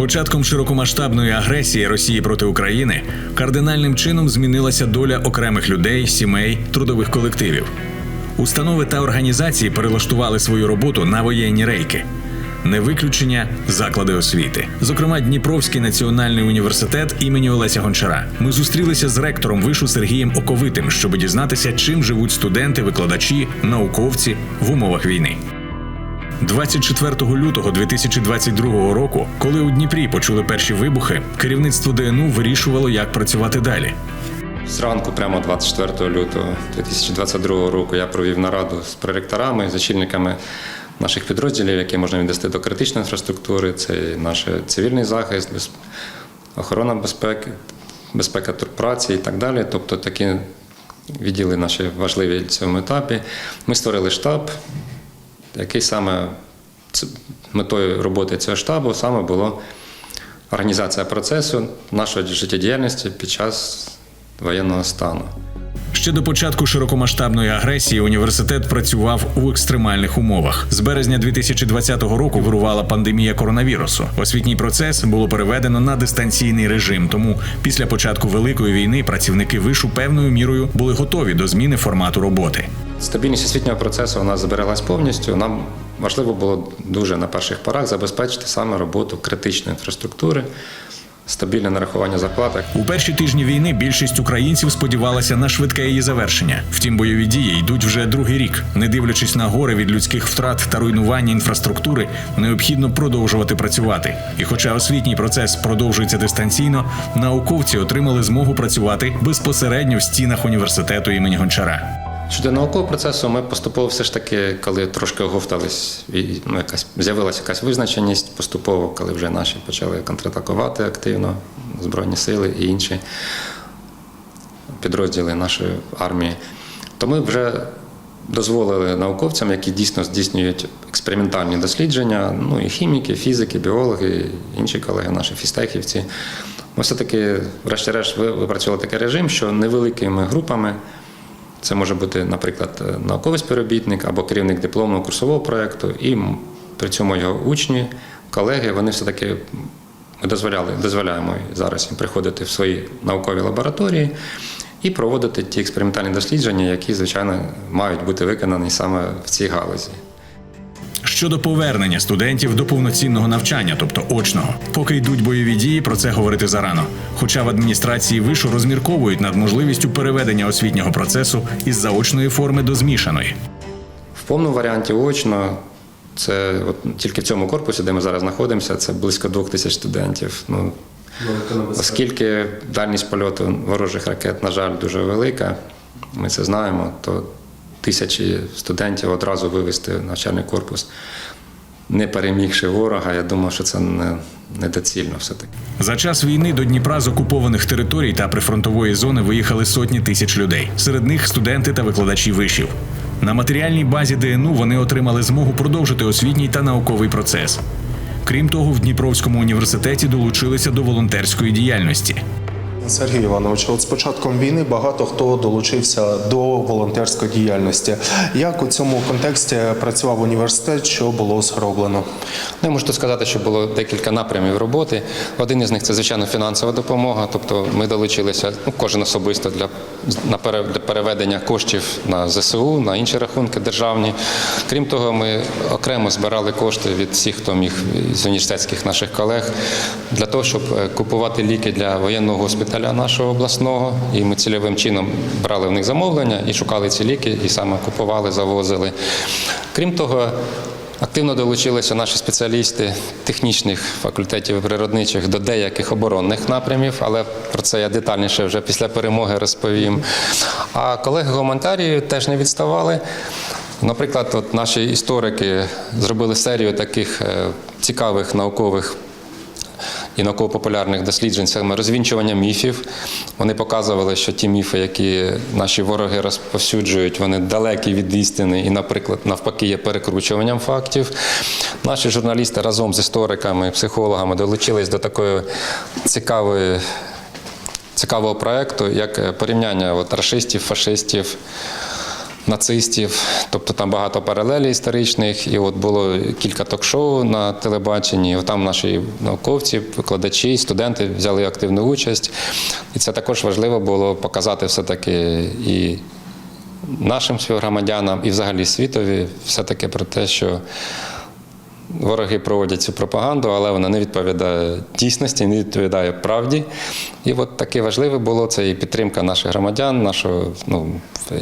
початком широкомасштабної агресії Росії проти України кардинальним чином змінилася доля окремих людей, сімей, трудових колективів. Установи та організації перелаштували свою роботу на воєнні рейки. Не виключення заклади освіти, зокрема Дніпровський національний університет імені Олеся Гончара. Ми зустрілися з ректором вишу Сергієм Оковитим, щоб дізнатися, чим живуть студенти, викладачі, науковці в умовах війни. 24 лютого 2022 року, коли у Дніпрі почули перші вибухи, керівництво ДНУ вирішувало, як працювати далі. Зранку, прямо 24 лютого 2022 року, я провів нараду з проректорами, з очільниками наших підрозділів, які можна віднести до критичної інфраструктури. Це наш цивільний захист, охорона безпеки, безпека праці і так далі. Тобто такі відділи наші важливі в цьому етапі. Ми створили штаб, який саме метою роботи цього штабу саме було організація процесу нашої життєдіяльності під час воєнного стану. Ще до початку широкомасштабної агресії університет працював у екстремальних умовах. З березня 2020 року вирувала пандемія коронавірусу. Освітній процес було переведено на дистанційний режим. Тому після початку великої війни працівники вишу певною мірою були готові до зміни формату роботи. Стабільність освітнього процесу у нас збереглась повністю. Нам важливо було дуже на перших порах забезпечити саме роботу критичної інфраструктури, стабільне нарахування зарплат. У перші тижні війни більшість українців сподівалася на швидке її завершення. Втім, бойові дії йдуть вже другий рік. Не дивлячись на гори від людських втрат та руйнування інфраструктури, необхідно продовжувати працювати. І хоча освітній процес продовжується дистанційно, науковці отримали змогу працювати безпосередньо в стінах університету імені Гончара. Щодо наукового процесу, ми поступово все ж таки, коли трошки оговтались, і ну, якась з'явилася якась визначеність, поступово, коли вже наші почали контратакувати активно Збройні сили і інші підрозділи нашої армії, то ми вже дозволили науковцям, які дійсно здійснюють експериментальні дослідження, ну і хіміки, фізики, біологи, інші колеги, наші фістехівці. Ми все-таки, врешті-решт, ви- випрацювали такий режим, що невеликими групами. Це може бути, наприклад, науковий співробітник або керівник дипломного курсового проєкту, і при цьому його учні, колеги, вони все-таки дозволяли, дозволяємо зараз їм приходити в свої наукові лабораторії і проводити ті експериментальні дослідження, які, звичайно, мають бути виконані саме в цій галузі. Щодо повернення студентів до повноцінного навчання, тобто очного, поки йдуть бойові дії, про це говорити зарано. Хоча в адміністрації вишу розмірковують над можливістю переведення освітнього процесу із заочної форми до змішаної. В повному варіанті очно. Це от тільки в цьому корпусі, де ми зараз знаходимося, це близько двох тисяч студентів. Ну, оскільки дальність польоту ворожих ракет, на жаль, дуже велика, ми це знаємо, то тисячі студентів одразу вивезти в навчальний корпус, не перемігши ворога, я думаю, що це не, недоцільно все-таки. За час війни до Дніпра з окупованих територій та прифронтової зони виїхали сотні тисяч людей. Серед них студенти та викладачі вишів. На матеріальній базі ДНУ вони отримали змогу продовжити освітній та науковий процес. Крім того, в Дніпровському університеті долучилися до волонтерської діяльності. Сергій Іванович, от з початком війни багато хто долучився до волонтерської діяльності. Як у цьому контексті працював університет, що було зроблено? Ну, я можу сказати, що було декілька напрямів роботи. Один із них це звичайно фінансова допомога. Тобто ми долучилися, ну кожен особисто для, на переведення коштів на ЗСУ, на інші рахунки державні. Крім того, ми окремо збирали кошти від всіх, хто міг з університетських наших колег, для того, щоб е, купувати ліки для воєнного госпіталя нашого обласного. І ми цільовим чином брали в них замовлення і шукали ці ліки, і саме купували, завозили. Крім того, Активно долучилися наші спеціалісти технічних факультетів природничих до деяких оборонних напрямів, але про це я детальніше вже після перемоги розповім. А колеги гуманітарії теж не відставали. Наприклад, от наші історики зробили серію таких е, цікавих наукових і науково-популярних досліджень саме розвінчування міфів. Вони показували, що ті міфи, які наші вороги розповсюджують, вони далекі від істини і, наприклад, навпаки, є перекручуванням фактів. Наші журналісти разом з істориками, психологами долучились до такої цікавої. Цікавого проєкту, як порівняння от, рашистів, фашистів, нацистів. Тобто там багато паралелей історичних. І от було кілька ток-шоу на телебаченні. Там наші науковці, викладачі, студенти взяли активну участь. І це також важливо було показати все-таки і нашим співгромадянам, і взагалі світові, все-таки про те, що Вороги проводять цю пропаганду, але вона не відповідає дійсності, не відповідає правді. І от таке важливе було це і підтримка наших громадян, нашого ну,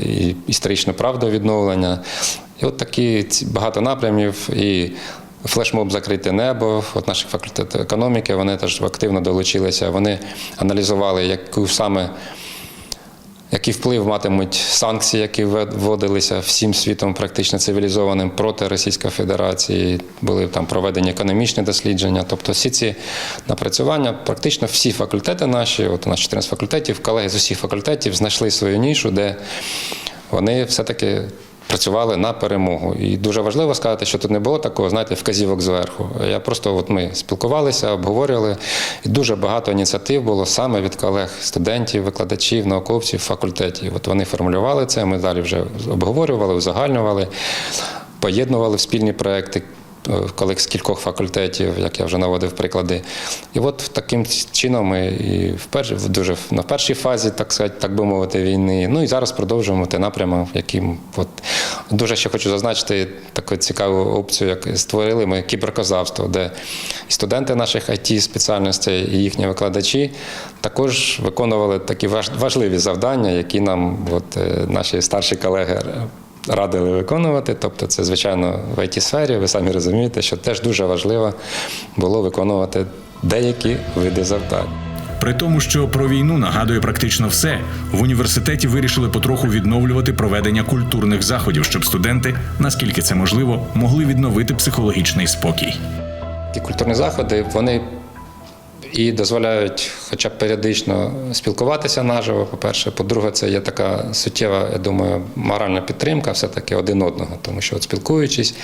і історичне правдовідновлення. І от такі багато напрямів. І флешмоб Закрите небо. От наші факультети економіки вони теж активно долучилися. Вони аналізували, яку саме який вплив матимуть санкції, які вводилися всім світом, практично цивілізованим проти Російської Федерації, були там проведені економічні дослідження. Тобто всі ці напрацювання, практично всі факультети наші, от у нас 14 факультетів, колеги з усіх факультетів знайшли свою нішу, де вони все-таки працювали на перемогу. І дуже важливо сказати, що тут не було такого, знаєте, вказівок зверху. Я просто от ми спілкувалися, обговорювали, і дуже багато ініціатив було саме від колег, студентів, викладачів, науковців, факультетів. От вони формулювали це, ми далі вже обговорювали, узагальнювали, поєднували в спільні проекти. Колег з кількох факультетів, як я вже наводив приклади. І от таким чином ми і в перш, дуже на першій фазі, так сказати, так би мовити, війни. Ну і зараз продовжуємо те напрямок, яким от дуже ще хочу зазначити таку цікаву опцію, як створили ми кіберкозавство, де і студенти наших it спеціальностей і їхні викладачі також виконували такі важ- важливі завдання, які нам от, е, наші старші колеги радили виконувати. Тобто, це, звичайно, в it сфері ви самі розумієте, що теж дуже важливо було виконувати деякі види завдань. При тому, що про війну нагадує практично все, в університеті вирішили потроху відновлювати проведення культурних заходів, щоб студенти, наскільки це можливо, могли відновити психологічний спокій. Ті культурні заходи вони і дозволяють хоча б періодично спілкуватися наживо. По-перше, по-друге, це є така суттєва, я думаю, моральна підтримка все-таки один одного, тому що от спілкуючись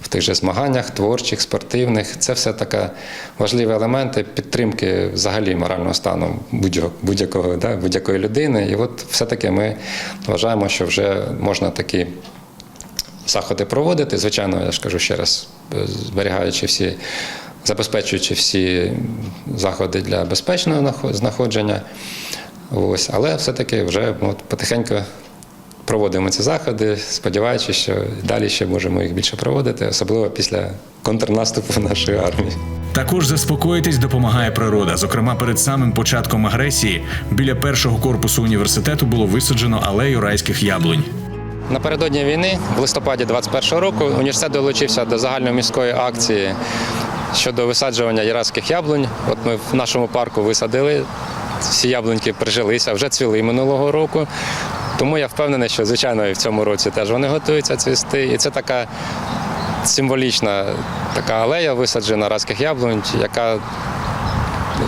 в тих же змаганнях, творчих, спортивних, це все таке важливі елементи підтримки взагалі морального стану будь-якого да, будь-якої людини. І от все-таки ми вважаємо, що вже можна такі заходи проводити. Звичайно, я ж кажу ще раз, е, зберігаючи всі, забезпечуючи всі заходи для безпечного нахо- знаходження. Ось, але все-таки вже от, потихеньку проводимо ці заходи, сподіваючись, що далі ще можемо їх більше проводити, особливо після контрнаступу нашої армії. Також заспокоїтись допомагає природа. Зокрема, перед самим початком агресії біля першого корпусу університету було висаджено алею райських яблунь. Напередодні війни, в листопаді 21-го року, університет долучився до загальноміської акції щодо висаджування єразьких яблунь. От ми в нашому парку висадили, всі яблуньки прижилися, вже цвіли минулого року. Тому я впевнений, що звичайно і в цьому році теж вони готуються цвісти. І це така символічна така алея висаджена разьких яблунь, яка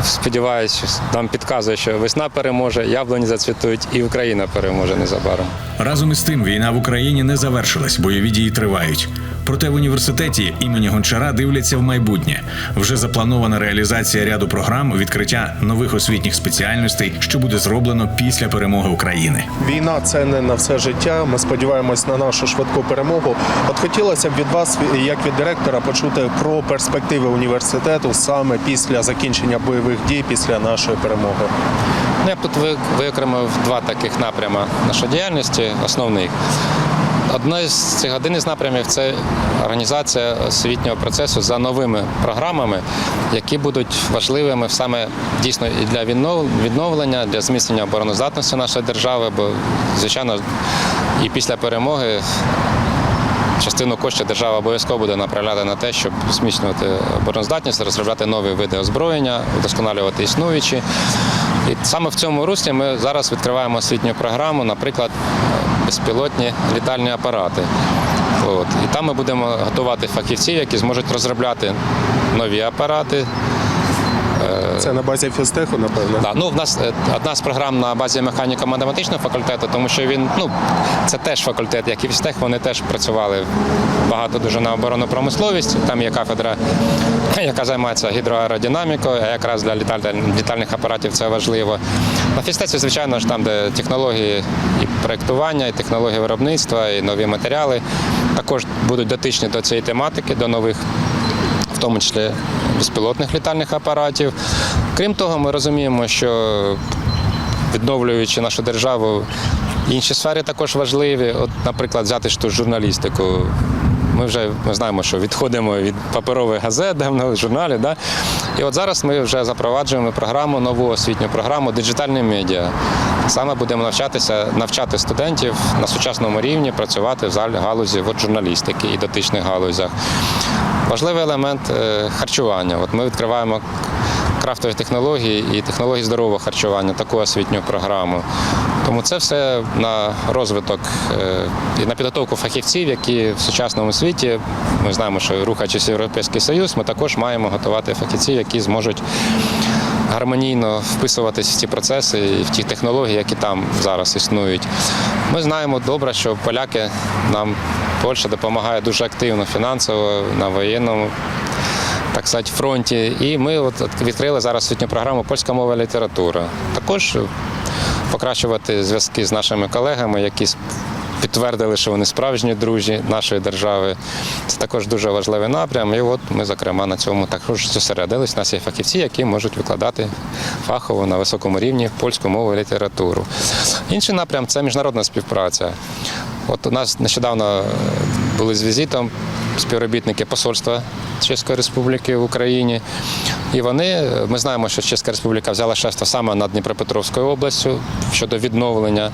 сподіваюся, нам підказує, що весна переможе, яблуні зацвітуть і Україна переможе незабаром. Разом із тим, війна в Україні не завершилась, бойові дії тривають. Проте в університеті імені Гончара дивляться в майбутнє. Вже запланована реалізація ряду програм, відкриття нових освітніх спеціальностей, що буде зроблено після перемоги України. Війна це не на все життя. Ми сподіваємось на нашу швидку перемогу. От хотілося б від вас, як від директора, почути про перспективи університету саме після закінчення бойових дій, після нашої перемоги. Ну, я б тут ви- виокремив два таких напрями нашої діяльності, основних. Одна з цих один із напрямів це організація освітнього процесу за новими програмами, які будуть важливими саме дійсно і для відновлення, для зміцнення обороноздатності нашої держави, бо звичайно і після перемоги частину коштів держава обов'язково буде направляти на те, щоб зміцнювати обороноздатність, розробляти нові види озброєння, вдосконалювати існуючі. І саме в цьому руслі ми зараз відкриваємо освітню програму, наприклад, безпілотні літальні апарати. От. І там ми будемо готувати фахівців, які зможуть розробляти нові апарати, Це на базі фізтеху, напевно. Да, ну в нас е, одна з програм на базі механіко-математичного факультету, тому що він ну це теж факультет, як і фізтех, вони теж працювали багато дуже на оборонну промисловість. Там є кафедра, яка займається гідроаеродинамікою, а якраз для літальних апаратів це важливо. На фізтеці, звичайно ж, там, де технології і проєктування, і технології виробництва, і нові матеріали, також будуть дотичні до цієї тематики, до нових в тому числі безпілотних літальних апаратів. Крім того, ми розуміємо, що відновлюючи нашу державу, інші сфери також важливі. От, наприклад, взяти ж ту журналістику. Ми вже ми знаємо, що відходимо від паперових газет, давно журналів. Да? І от зараз ми вже запроваджуємо програму, нову освітню програму Диджитальні медіа. Саме будемо навчатися, навчати студентів на сучасному рівні працювати в галузі от, журналістики і дотичних галузях. Важливий елемент е, харчування. От ми відкриваємо крафтові технології і технології здорового харчування, таку освітню програму. Тому це все на розвиток е, і на підготовку фахівців, які в сучасному світі ми знаємо, що рухаючись Європейський Союз, ми також маємо готувати фахівців, які зможуть гармонійно вписуватись в ці процеси і в ті технології, які там зараз існують. Ми знаємо добре, що поляки нам Польща допомагає дуже активно фінансово на воєнному. Так сказати, фронті. І ми от відкрили зараз освітню програму Польська мова і література. Також покращувати зв'язки з нашими колегами, які підтвердили, що вони справжні друзі нашої держави. Це також дуже важливий напрям. І от ми, зокрема, на цьому також зосередились. У нас є фахівці, які можуть викладати фахово на високому рівні польську мову і літературу. Інший напрям це міжнародна співпраця. От у нас нещодавно е, були з візитом співробітники посольства Чеської Республіки в Україні. І вони, ми знаємо, що Чеська Республіка взяла шефство саме над Дніпропетровською областю щодо відновлення.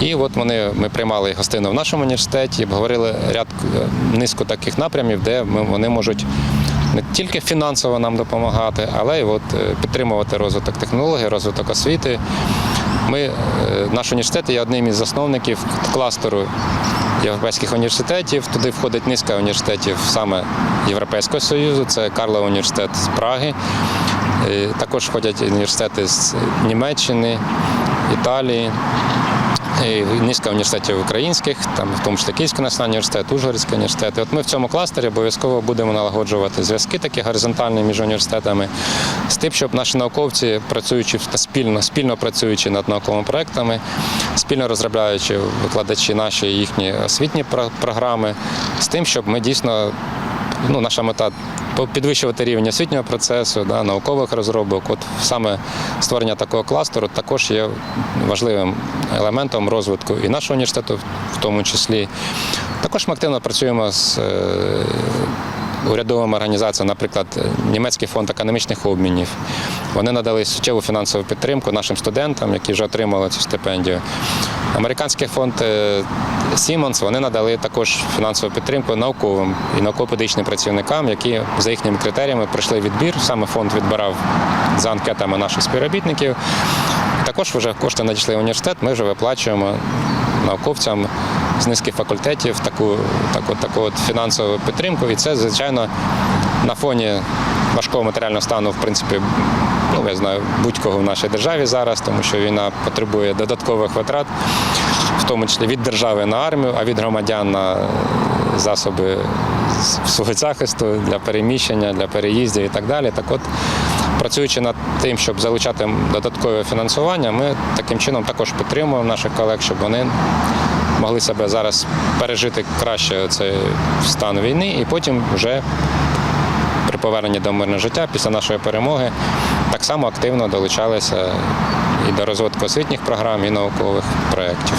І от вони ми приймали гостину в нашому університеті, обговорили ряд е, низку таких напрямів, де вони можуть не тільки фінансово нам допомагати, але й от е, підтримувати розвиток технологій, розвиток освіти. Ми, е, наш університет є одним із засновників кластеру європейських університетів. Туди входить низка університетів саме Європейського Союзу, це Карлов університет з Праги. Також входять університети з Німеччини, Італії. Низка університетів українських, там в тому числі Київський національний університет, Ужгородський університет. І от ми в цьому кластері обов'язково будемо налагоджувати зв'язки такі горизонтальні між університетами з тим, щоб наші науковці, працюючи та спільно, спільно працюючи над науковими проектами, спільно розробляючи викладачі наші їхні освітні про- програми, з тим, щоб ми дійсно ну, наша мета підвищувати рівень освітнього процесу, да, наукових розробок. От саме створення такого кластеру також є важливим елементом розвитку і нашого університету, в тому числі. Також ми активно працюємо з е, урядовими організаціями, наприклад, Німецький фонд академічних обмінів. Вони надали суттєву фінансову підтримку нашим студентам, які вже отримали цю стипендію. Американський фонд Сімонс вони надали також фінансову підтримку науковим і науково-педагогічним працівникам, які за їхніми критеріями пройшли відбір. Саме фонд відбирав за анкетами наших співробітників. Також вже кошти надійшли в університет. Ми вже виплачуємо науковцям з низки факультетів таку, таку, таку от фінансову підтримку. І це, звичайно, на фоні важкого матеріального стану, в принципі, ну я знаю, будь-кого в нашій державі зараз, тому що війна потребує додаткових витрат, в тому числі від держави на армію, а від громадян на засоби свого захисту для переміщення, для переїздів і так далі. Так от, працюючи над тим, щоб залучати додаткове фінансування, ми таким чином також підтримуємо наших колег, щоб вони могли себе зараз пережити краще цей стан війни і потім вже при поверненні до мирного життя після нашої перемоги так само активно долучалися і до розвитку освітніх програм, і наукових проєктів.